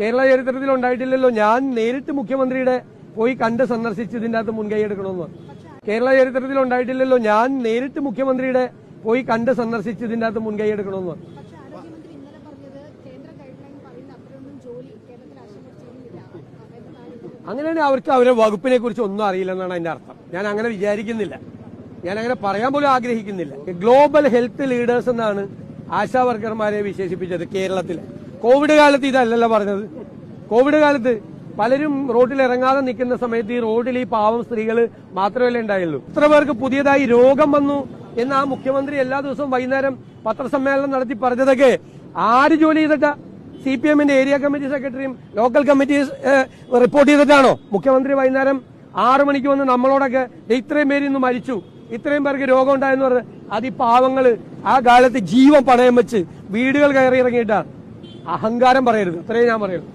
കേരള ചരിത്രത്തിൽ ഉണ്ടായിട്ടില്ലല്ലോ. ഞാൻ നേരിട്ട് മുഖ്യമന്ത്രിയുടെ പോയി കണ്ട് സന്ദർശിച്ച് ഇതിന്റെ അകത്ത് മുൻകൈ എടുക്കണമെന്ന്. കേരള ചരിത്രത്തിൽ ഉണ്ടായിട്ടില്ലല്ലോ. ഞാൻ നേരിട്ട് മുഖ്യമന്ത്രിയുടെ പോയി കണ്ട് സന്ദർശിച്ച് ഇതിന്റെ അകത്ത് മുൻകൈ എടുക്കണമെന്ന്. അങ്ങനെയാണ് കേരളത്തിൽ അവർക്ക് അവരെ വകുപ്പിനെ കുറിച്ച് ഒന്നും അറിയില്ലെന്നാണ് അതിന്റെ അർത്ഥം. ഞാൻ അങ്ങനെ വിചാരിക്കുന്നില്ല. ഞാൻ അങ്ങനെ പറയാൻ പോലും ആഗ്രഹിക്കുന്നില്ല. ഗ്ലോബൽ ഹെൽത്ത് ലീഡേഴ്സ് എന്നാണ് ആശാ വർക്കർമാരെ വിശേഷിപ്പിച്ചത് കേരളത്തിലെ. കോവിഡ് കാലത്ത് ഇതല്ലല്ലോ പറഞ്ഞത്. കോവിഡ് കാലത്ത് പലരും റോഡിൽ ഇറങ്ങാതെ നിൽക്കുന്ന സമയത്ത് ഈ റോഡിൽ ഈ പാവം സ്ത്രീകൾ മാത്രമല്ലേ ഉണ്ടായുള്ളൂ. ഇത്ര പേർക്ക് പുതിയതായി രോഗം വന്നു എന്ന് ആ മുഖ്യമന്ത്രി എല്ലാ ദിവസവും വൈകുന്നേരം പത്രസമ്മേളനം നടത്തി പറഞ്ഞതൊക്കെ ആര് ജോലി ചെയ്തിട്ടാ? സി പി എമ്മിന്റെ ഏരിയ കമ്മിറ്റി സെക്രട്ടറിയും ലോക്കൽ കമ്മിറ്റി റിപ്പോർട്ട് ചെയ്തിട്ടാണോ? മുഖ്യമന്ത്രി വൈകുന്നേരം ആറു മണിക്ക് വന്ന് നമ്മളോടൊക്കെ "ദേ ഇത്രയും പേര് ഇന്ന് മരിച്ചു. ഇത്രയും പേർക്ക് രോഗം ഉണ്ടായെന്ന് പറഞ്ഞ് അത് ഈ പാവങ്ങൾ ആ കാലത്ത് ജീവൻ പണയം വെച്ച് വീടുകൾ കയറി ഇറങ്ങിയിട്ടാണ് അഹങ്കാരം പറയരുത്. ഇത്രയും ഞാൻ പറയുള്ളൂ